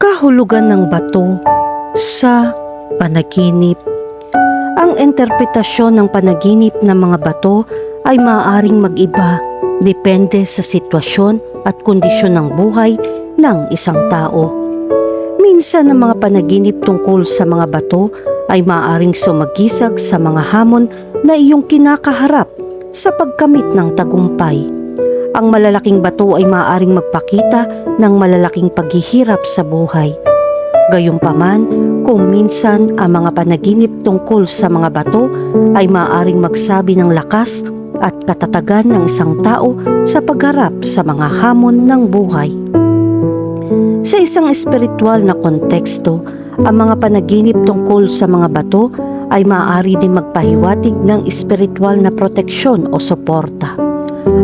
kahulugan ng bato sa panaginip. Ang interpretasyon ng panaginip ng mga bato ay maaaring mag-iba depende sa sitwasyon at kondisyon ng buhay ng isang tao. Minsan ang mga panaginip tungkol sa mga bato ay maaaring sumagisag sa mga hamon na iyong kinakaharap sa pagkamit ng tagumpay. Ang malalaking bato ay maaaring magpakita ng malalaking paghihirap sa buhay. Gayunpaman, kung minsan ang mga panaginip tungkol sa mga bato ay maaaring magsabi ng lakas at katatagan ng isang tao sa pagharap sa mga hamon ng buhay. Sa isang espiritual na konteksto, ang mga panaginip tungkol sa mga bato ay maaari din magpahiwatig ng espiritual na proteksyon o suporta.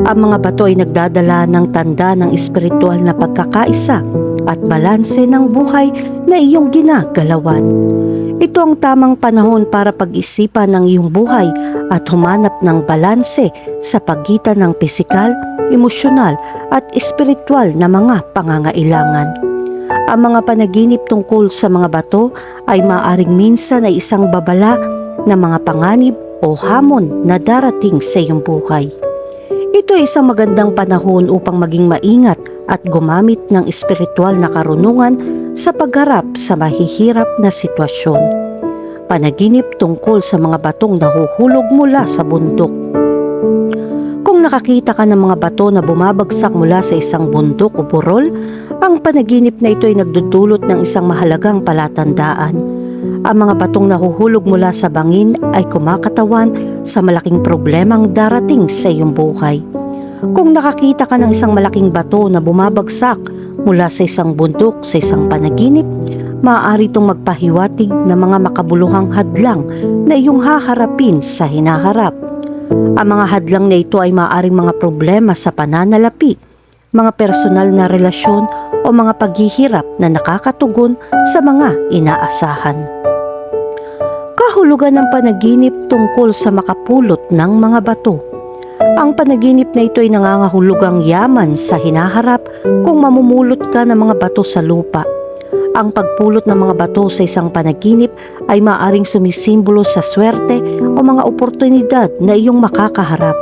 Ang mga bato ay nagdadala ng tanda ng espiritual na pagkakaisa at balanse ng buhay na iyong ginagalawan. Ito ang tamang panahon para pag-isipan ng iyong buhay at humanap ng balanse sa pagitan ng pisikal, emosyonal at espiritual na mga pangangailangan. Ang mga panaginip tungkol sa mga bato ay maaring minsan ay isang babala ng mga panganib o hamon na darating sa iyong buhay. Ito ay isang magandang panahon upang maging maingat at gumamit ng espiritual na karunungan sa pagharap sa mahihirap na sitwasyon. Panaginip tungkol sa mga batong nahuhulog mula sa bundok. Kung nakakita ka ng mga bato na bumabagsak mula sa isang bundok o burol, ang panaginip na ito ay nagdudulot ng isang mahalagang palatandaan. Ang mga batong nahuhulog mula sa bangin ay kumakatawan sa malaking problemang darating sa iyong buhay. Kung nakakita ka ng isang malaking bato na bumabagsak mula sa isang bundok sa isang panaginip, maaari itong magpahiwatig ng mga makabuluhang hadlang na iyong haharapin sa hinaharap. Ang mga hadlang na ito ay maaaring mga problema sa pananalapi, mga personal na relasyon o mga paghihirap na nakakatugon sa mga inaasahan. Kahulugan ng panaginip tungkol sa makapulot ng mga bato. Ang panaginip na ito ay nangangahulugang yaman sa hinaharap kung mamumulot ka ng mga bato sa lupa. Ang pagpulot ng mga bato sa isang panaginip ay maaring sumisimbolo sa swerte o mga oportunidad na iyong makakaharap.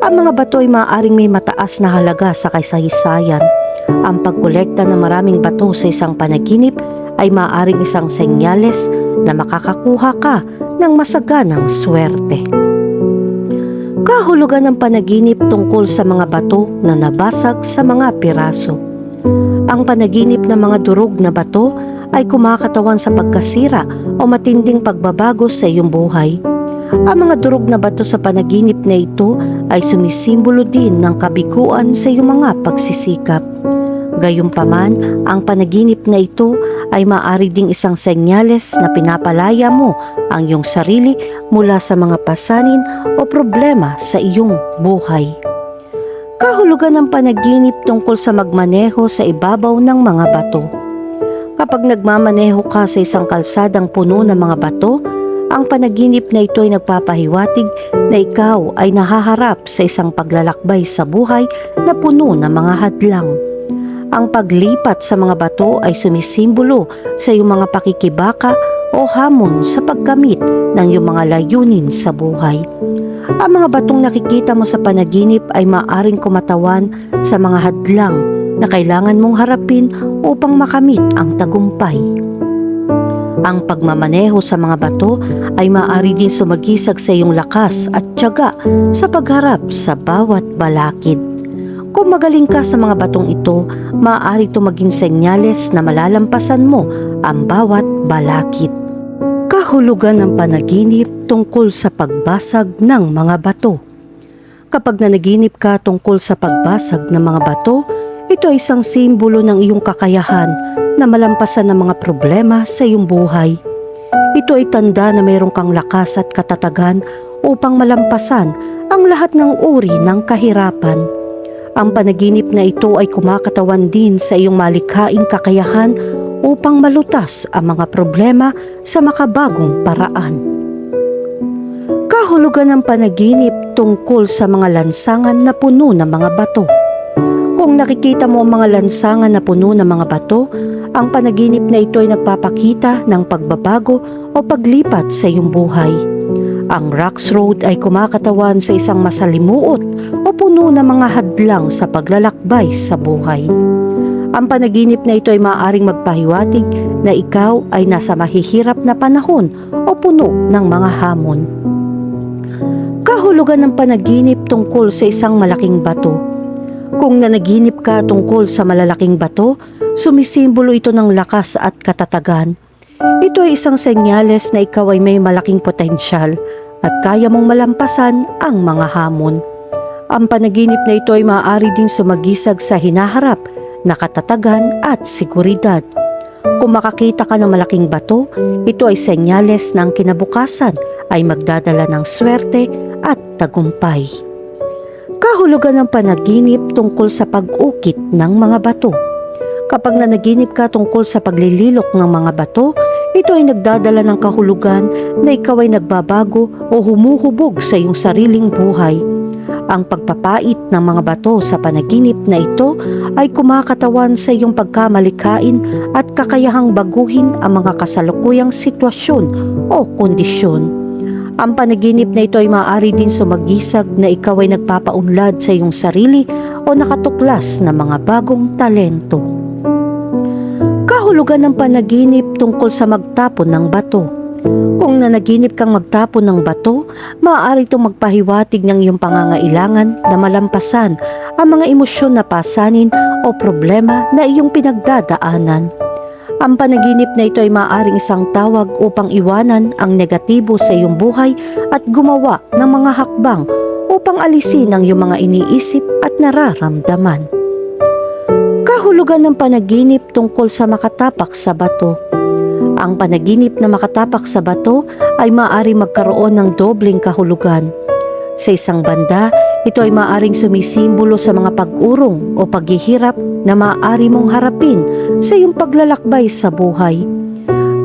Ang mga bato ay maaaring may mataas na halaga sa kasaysayan. Ang pagkolekta ng maraming bato sa isang panaginip ay maaaring isang senyales na makakakuha ka ng masaganang swerte. Kahulugan ng panaginip tungkol sa mga bato na nabasag sa mga piraso. Ang panaginip ng mga durog na bato ay kumakatawan sa pagkasira o matinding pagbabago sa iyong buhay. Ang mga durog na bato sa panaginip na ito ay sumisimbolo din ng kabiguan sa iyong mga pagsisikap. Gayunpaman, ang panaginip na ito ay maari ding isang senyales na pinapalaya mo ang iyong sarili mula sa mga pasanin o problema sa iyong buhay. Kahulugan ng panaginip tungkol sa magmaneho sa ibabaw ng mga bato. Kapag nagmamaneho ka sa isang kalsadang puno ng mga bato, ang panaginip na ito ay nagpapahiwatig na ikaw ay nahaharap sa isang paglalakbay sa buhay na puno ng mga hadlang. Ang paglipat sa mga bato ay sumisimbolo sa iyong mga pakikibaka o hamon sa pagkamit ng iyong mga layunin sa buhay. Ang mga batong nakikita mo sa panaginip ay maaring kumatawan sa mga hadlang na kailangan mong harapin upang makamit ang tagumpay. Ang pagmamaneho sa mga bato ay maaari din sumagisag sa iyong lakas at tiyaga sa pagharap sa bawat balakid. Kung magaling ka sa mga batong ito, maaari ito maging senyales na malalampasan mo ang bawat balakid. Kahulugan ng panaginip tungkol sa pagbasag ng mga bato. Kapag nanaginip ka tungkol sa pagbasag ng mga bato, ito ay isang simbolo ng iyong kakayahan na malampasan ng mga problema sa iyong buhay. Ito ay tanda na mayroon kang lakas at katatagan upang malampasan ang lahat ng uri ng kahirapan. Ang panaginip na ito ay kumakatawan din sa iyong malikhaing kakayahan upang malutas ang mga problema sa makabagong paraan. Kahulugan ng panaginip tungkol sa mga lansangan na puno ng mga bato. Kung nakikita mo ang mga lansangan na puno ng mga bato, Ang panaginip na ito ay nagpapakita ng pagbabago o paglipat sa iyong buhay. Ang Rocks Road ay kumakatawan sa isang masalimuot o puno ng mga hadlang sa paglalakbay sa buhay. Ang panaginip na ito ay maaaring magpahiwatig na ikaw ay nasa mahihirap na panahon o puno ng mga hamon. Kahulugan ng panaginip tungkol sa isang malaking bato. Kung nanaginip ka tungkol sa malalaking bato, sumisimbolo ito ng lakas at katatagan. Ito ay isang senyales na ikaw ay may malaking potensyal at kaya mong malampasan ang mga hamon. Ang panaginip na ito ay maaari ding sumagisag sa hinaharap na katatagan at seguridad. Kung makakita ka ng malaking bato, ito ay senyales na kinabukasan ay magdadala ng swerte at tagumpay. Kahulugan ng panaginip tungkol sa pag-ukit ng mga bato. Kapag nanaginip ka tungkol sa paglililok ng mga bato, ito ay nagdadala ng kahulugan na ikaw ay nagbabago o humuhubog sa iyong sariling buhay. Ang pagpapait ng mga bato sa panaginip na ito ay kumakatawan sa iyong pagkamalikain at kakayahang baguhin ang mga kasalukuyang sitwasyon o kondisyon. Ang panaginip na ito ay maaari din sumagisag na ikaw ay nagpapaunlad sa iyong sarili o nakatuklas ng mga bagong talento. Kahulugan ng panaginip tungkol sa magtapon ng bato. Kung nanaginip kang magtapon ng bato, maaari itong magpahiwatig ng iyong pangangailangan na malampasan ang mga emosyon na pasanin o problema na iyong pinagdadaanan. Ang panaginip na ito ay maaaring isang tawag upang iwanan ang negatibo sa iyong buhay at gumawa ng mga hakbang upang alisin ang iyong mga iniisip at nararamdaman. Kahulugan ng panaginip tungkol sa makatapak sa bato. Ang panaginip na makatapak sa bato ay maaari magkaroon ng dobleng kahulugan. Sa isang banda, ito ay maaaring sumisimbolo sa mga pag-urong o paghihirap na maaari mong harapin sa iyong paglalakbay sa buhay.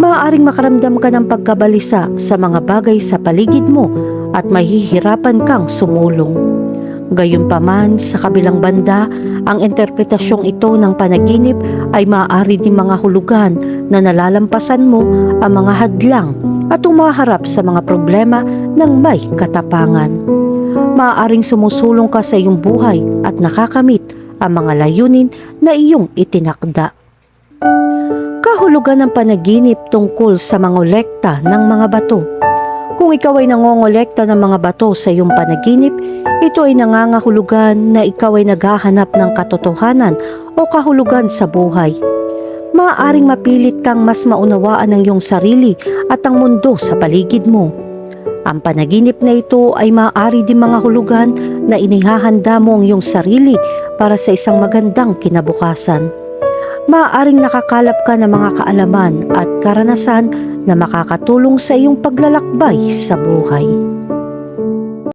Maaaring makaramdam ka ng pagkabalisa sa mga bagay sa paligid mo at mahihirapan kang sumulong. Gayunpaman, sa kabilang banda, ang interpretasyong ito ng panaginip ay maaari din mga hulugan na nalalampasan mo ang mga hadlang at umaharap sa mga problema ng may katapangan. Maaaring sumusulong ka sa iyong buhay at nakakamit ang mga layunin na iyong itinakda. Kahulugan ng panaginip tungkol sa mangolekta ng mga bato. Kung ikaw ay nangongolekta ng mga bato sa iyong panaginip, ito ay nangangahulugan na ikaw ay naghahanap ng katotohanan o kahulugan sa buhay. Maaaring mapilit kang mas maunawaan ang iyong sarili at ang mundo sa paligid mo. Ang panaginip na ito ay maaari din mga hulugan na inihahanda mo ang iyong sarili para sa isang magandang kinabukasan. Maaaring nakakalap ka ng mga kaalaman at karanasan na makakatulong sa iyong paglalakbay sa buhay.